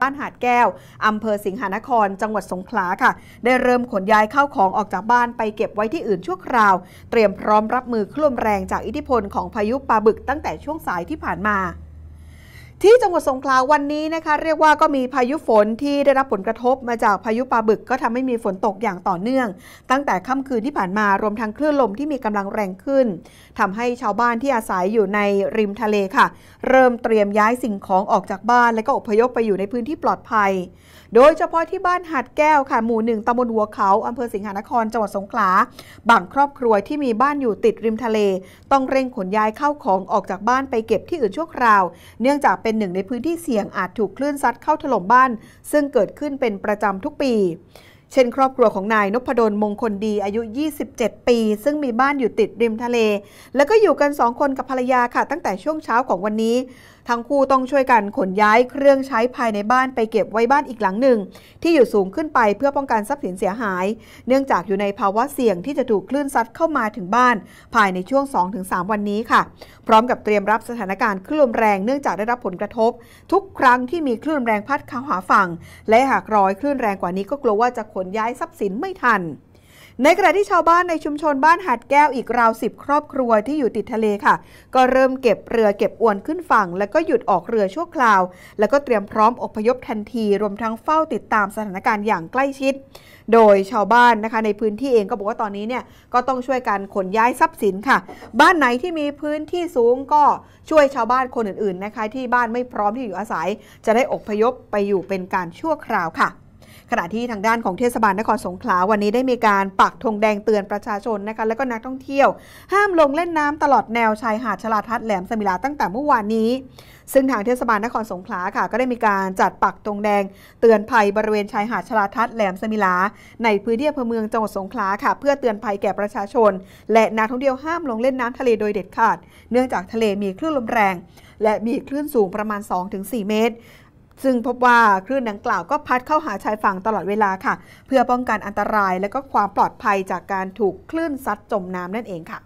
บ้านหาดแก้วอำเภอสิงหานคร จังหวัดสงขลาค่ะ ได้เริ่มขนย้ายเข้าของออกจากบ้านไปเก็บไว้ที่อื่นชั่วคราว เตรียมพร้อมรับมือคลื่นแรงจากอิทธิพลของพายุปลาบึกตั้งแต่ช่วงสายที่ผ่านมา ที่จังหวัดสงขลาวันนี้นะคะเรียกว่าก็มีพายุฝนที่ได้รับผลกระทบมาจากพายุปลาบึกก็ทำให้มีฝนตกอย่างต่อเนื่อง ตั้งแต่ค่ำคืนที่ผ่านมารวมทั้งคลื่นลมที่มีกำลังแรงขึ้นทำให้ชาวบ้านที่อาศัยอยู่ในริมทะเลค่ะ เริ่มเตรียมย้ายสิ่งของออกจากบ้าน และก็อพยพไปอยู่ในพื้นที่ปลอดภัย โดยเฉพาะที่บ้านหัดแก้วค่ะหมู่หนึ่งตำบลหัวเขาอำเภอสิงหานครจังหวัดสงขลาบางครอบครัวที่มีบ้านอยู่ติดริมทะเล ต้องเร่งขนย้ายเข้าของออกจากบ้านไปเก็บที่อื่นชั่วคราว เนื่องจากเป็นเป็นหนึ่งในพื้นที่เสี่ยงอาจถูกคลื่นซัดเข้าถล่มบ้าน ซึ่งเกิดขึ้นเป็นประจำทุกปี เช่น ครอบครัวของนายนพดลมงคลดีอายุ 27 ปี ซึ่งมีบ้านอยู่ติดริมทะเล แล้วก็อยู่กันสองคนกับภรรยาค่ะ ตั้งแต่ช่วงเช้าของวันนี้ ทั้งคู่ต้องช่วยกันขนย้ายเครื่องใช้ภายในบ้านไปเก็บไว้บ้านอีกหลังหนึ่ง ที่อยู่สูงขึ้นไปเพื่อป้องกันทรัพย์สินเสียหาย เนื่องจากอยู่ในภาวะเสี่ยงที่จะถูกคลื่นซัดเข้ามาถึงบ้าน ภายในช่วง 2-3 วันนี้ค่ะ พร้อมกับเตรียมรับสถานการณ์คลื่นลมแรงเนื่องจากได้รับผลกระทบ ทุกครั้งที่มีคลื่นแรงพัดเข้าหาฝั่ง และหากรอยคลื่นแรงกว่านี้ก็กลัวว่าจะขนนย้ายทรัพย์สินไม่ทัน ในขณะที่ชาวบ้านในชุมชนบ้านหาดแก้วอีกราวสิบครอบครัวที่อยู่ติดทะเลค่ะ ก็เริ่มเก็บเรือเก็บอวนขึ้นฝั่ง แล้วก็หยุดออกเรือชั่วคราว แล้วก็เตรียมพร้อมอพยพทันที รวมทั้งเฝ้าติดตามสถานการณ์อย่างใกล้ชิด โดยชาวบ้านนะคะในพื้นที่เองก็บอกว่าตอนนี้เนี่ยก็ต้องช่วยกันขนย้ายทรัพย์สินค่ะ บ้านไหนที่มีพื้นที่สูงก็ช่วยชาวบ้านคนอื่นๆนะคะ ที่บ้านไม่พร้อมที่อยู่อาศัย จะได้อพยพไปอยู่เป็นการชั่วคราวค่ะ ขณะที่ทางด้านของเทศบาลนครสงขลาวันนี้ได้มีการปักธงแดงเตือนประชาชนนะคะและก็นักท่องเที่ยว ห้ามลงเล่นน้ำตลอดแนวชายหาดชลาทัศน์แหลมสมิลาตั้งแต่เมื่อวานนี้ ซึ่งทางเทศบาลนครสงขลาค่ะ ก็ได้มีการจัดปักธงแดง เตือนภัยบริเวณชายหาดชลาทัศน์แหลมสมิลา ในพื้นที่อำเภอเมืองจังหวัดสงขลาค่ะ เพื่อเตือนภัยแก่ประชาชน และนักท่องเที่ยวห้ามลงเล่นน้ำทะเลโดยเด็ดขาด เนื่องจากทะเลมีคลื่นลมแรง และมีคลื่นสูงประมาณ 2-4 เมตร ซึ่งพบว่าคลื่นดังกล่าวก็พัดเข้าหาชายฝั่งตลอดเวลาค่ะ เพื่อป้องกันอันตรายและก็ความปลอดภัยจากการถูกคลื่นซัดจมน้ำนั่นเองค่ะ